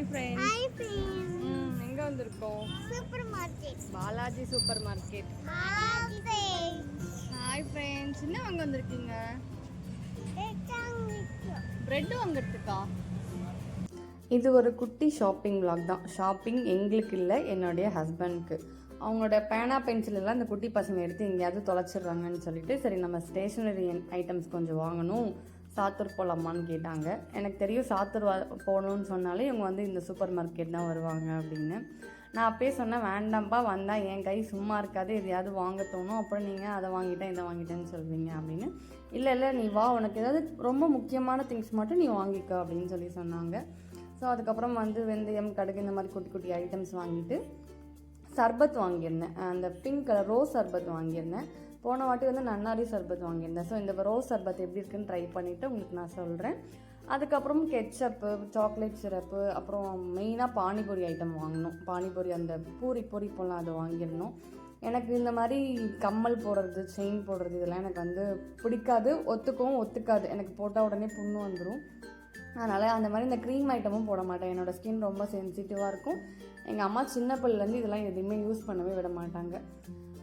Hi friends hi friends ம் எங்கே வந்திருக்கோம்? Supermarket Balaji supermarket hi hi friends என்ன வாங்க வந்திருக்கீங்க? ப்ரெட் வாங்குறதுக்கா? இது ஒரு குட்டி ஷாப்பிங் vlog தான். ஷாப்பிங் எங்களுக்கு இல்லை என்னுடைய ஹஸ்பண்ட்க்கு அவங்களோட பேனா பென்சில் எல்லாம் இந்த குட்டி பசங்க எடுத்து எங்கேயாவது தொலைச்சிடுறாங்கன்னு சொல்லிட்டு சரி நம்ம ஸ்டேஷ்னரி ஐட்டம்ஸ் கொஞ்சம் வாங்கணும். சாத்தூர் போகலாமான்னு கேட்டாங்க. எனக்கு தெரியும் சாத்தூர் வ போகணும்னு சொன்னாலே இவங்க வந்து இந்த சூப்பர் மார்க்கெட் தான் வருவாங்க அப்படின்னு. நான் அப்பயே சொன்னேன் வேண்டாம்ப்பா வந்தால் என் கை சும்மா இருக்காது. எதையாவது வாங்க தோணும். அப்புறம் நீங்கள் அதை வாங்கிட்டேன் இதை வாங்கிட்டேன்னு சொல்வீங்க அப்படின்னு. இல்லை இல்லை நீ வா. உனக்கு ஏதாவது ரொம்ப முக்கியமான திங்ஸ் மட்டும் நீ வாங்கிக்க அப்படின்னு சொல்லி சொன்னாங்க. ஸோ அதுக்கப்புறம் வந்து வெந்தயம் கடுகு இந்த மாதிரி குட்டி குட்டி ஐட்டம்ஸ் வாங்கிட்டு சர்பத் வாங்கியிருந்தேன். அந்த பிங்க் கலர் ரோஸ் சர்பத் வாங்கியிருந்தேன். போன வாட்டி வந்து நன்னாரி சர்பத் வாங்கியிருந்தேன். ஸோ இந்த ரோஸ் சர்பத் எப்படி இருக்குன்னு ட்ரை பண்ணிவிட்டு உங்களுக்கு நான் சொல்கிறேன் அதுக்கப்புறம் கெச்சப்பு சாக்லேட் சிரப்பு அப்புறம் மெயினாக பானிபூரி ஐட்டம் வாங்கினோம் பானிபூரி அந்த பூரி பூரி போலாம் அதை வாங்கியிருந்தோம் எனக்கு இந்த மாதிரி கம்மல் போடுறது செயின் போடுறது இதெல்லாம் எனக்கு வந்து பிடிக்காது. ஒத்துக்கவும் ஒத்துக்காது. எனக்கு போட்டால் உடனே புண்ணு வந்துடும் அதனால் அந்த மாதிரி இந்த க்ரீம் ஐட்டமும் போட மாட்டேன். என்னோடய ஸ்கின் ரொம்ப சென்சிட்டிவாக இருக்கும். எங்கள் அம்மா சின்ன பிள்ளைலேருந்து இதெல்லாம் எதுவுமே யூஸ் பண்ணவே விட மாட்டாங்க.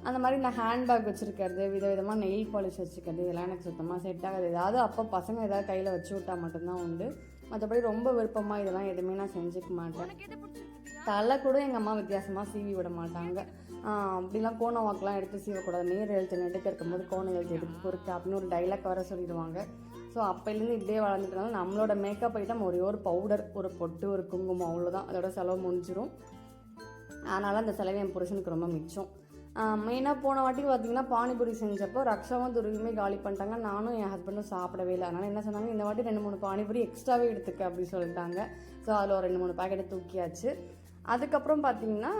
அந்த மாதிரி இந்த ஹேண்ட்பேக் வச்சுருக்கிறது விதவிதமாக நெயில் பாலிஷ் வச்சுக்கிறது இதெல்லாம் எனக்கு சுத்தமாக செட் ஆகாது. ஏதாவது அப்போ பசங்க ஏதாவது கையில் வச்சு விட்டா மட்டும்தான் உண்டு. மற்றபடி ரொம்ப விருப்பமாக இதெல்லாம் எதுவுமே நான் செஞ்சுக்க மாட்டேன். தலை கூட எங்கள் அம்மா வித்தியாசமாக சீவி விட மாட்டாங்க. அப்படிலாம் கோண வாக்கெலாம் எடுத்து சீவக்கூடாது. நேர் எழுத்து நெடுக்க இருக்கும்போது கோண எழுத்து எடுத்து பொறுக்கு அப்படின்னு ஒரு டைலாக் வர சொல்லிடுவாங்க. ஸோ அப்போலேருந்து இப்படியே வளர்ந்துட்டனால நம்மளோட மேக்கப் ஐட்டம் ஒரே ஒரு பவுடர் ஒரு பொட்டு ஒரு குங்குமம் அவ்வளோதான் அதோட செலவு முடிஞ்சிடும் அதனால் அந்த செலவு என் புருஷனுக்கு ரொம்ப மிச்சம். மெயினாக போன வாட்டி பார்த்தீங்கன்னா பானிபூரி செஞ்சப்போ ரக்ஷாவும் துருவியுமே காலி பண்ணிட்டாங்க. நானும் என் ஹஸ்பண்டும் சாப்பிடவே இல்லை. அதனால் என்ன சொன்னாங்க இந்த வாட்டி ரெண்டு மூணு பானிபூரி எக்ஸ்ட்ராவே எடுத்துக்க அப்படின்னு சொல்லிட்டாங்க. ஸோ அதில் ஒரு ரெண்டு மூணு பாக்கெட்டை தூக்கியாச்சு. அதுக்கப்புறம் பார்த்தீங்கன்னா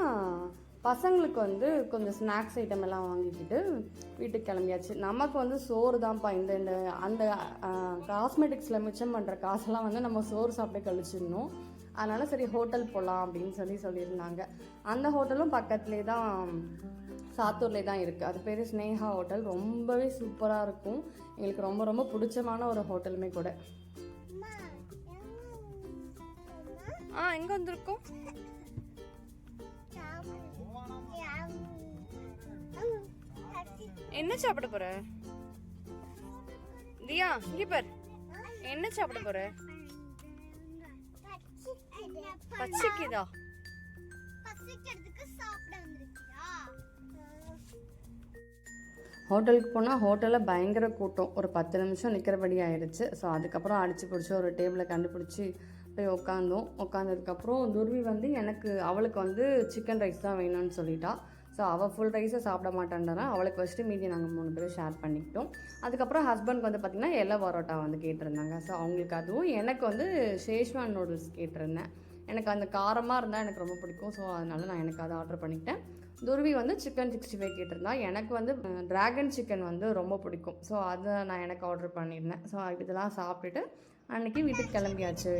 பசங்களுக்கு வந்து கொஞ்சம் ஸ்நாக்ஸ் ஐட்டம் எல்லாம் வாங்கிக்கிட்டு வீட்டுக்கு கிளம்பியாச்சு. நமக்கு வந்து சோறு தான்ப்பா. இந்த இந்த அந்த காஸ்மெட்டிக்ஸில் மிச்சம் பண்ணுற காசெல்லாம் வந்து நம்ம சோறு சாப்பிட்டே கழிச்சிடணும். அதனால் சரி ஹோட்டல் போகலாம் அப்படின்னு சொல்லி சொல்லியிருந்தாங்க. அந்த ஹோட்டலும் பக்கத்துலேயே தான் சாத்தூர்லேயே தான் இருக்குது அது பேர் ஸ்னேகா ஹோட்டல் ரொம்பவே சூப்பராக இருக்கும். எங்களுக்கு ரொம்ப ரொம்ப பிடிச்சமான ஒரு ஹோட்டலுமே கூட. அம்மா ஆ எங்கே வந்திருக்கோம்? என்ன சாப்பிட போற? தியா இங்கே பார். என்ன சாப்பிட போற? பச்சைக்குதா ஹோட்டலுக்கு போனால் ஹோட்டலில் பயங்கர கூட்டம். ஒரு பத்து நிமிஷம் நிற்கிறபடி ஆயிடுச்சு. ஸோ அதுக்கப்புறம் அடித்து பிடிச்சி ஒரு டேபிளை கண்டுபிடிச்சி போய் உட்காந்தோம் உட்காந்ததுக்கப்புறம் துர்வி வந்து எனக்கு அவளுக்கு வந்து சிக்கன் ரைஸ் தான் வேணும்னு சொல்லிட்டா. ஸோ அவள் ஃபுல் ரைஸை சாப்பிட மாட்டேன்றா அவளுக்கு ஃபஸ்ட்டு மீதி நாங்கள் மூணு பேரும் ஷேர் பண்ணிக்கிட்டோம். அதுக்கப்புறம் ஹஸ்பண்ட்க்கு வந்து பார்த்திங்கன்னா எல்லோ பரோட்டா வந்து கேட்டிருந்தாங்க. ஸோ அவங்களுக்கு அதுவும் எனக்கு வந்து ஷேஷ்வான் நூடுல்ஸ் கேட்டிருந்தேன். எனக்கு அந்த காரமாக இருந்தால் எனக்கு ரொம்ப பிடிக்கும். ஸோ அதனால நான் எனக்கு அதை ஆர்டர் பண்ணிக்கிட்டேன். துருவி வந்து சிக்கன் சிக்ஸ்டி ஃபைவ் கேட்டிருந்தா எனக்கு வந்து ட்ராகன் சிக்கன் வந்து ரொம்ப பிடிக்கும். ஸோ அதை நான் எனக்கு ஆர்டர் பண்ணியிருந்தேன். ஸோ இதெல்லாம் சாப்பிட்டுட்டு அன்னைக்கு வீட்டுக்கு கிளம்பியாச்சு.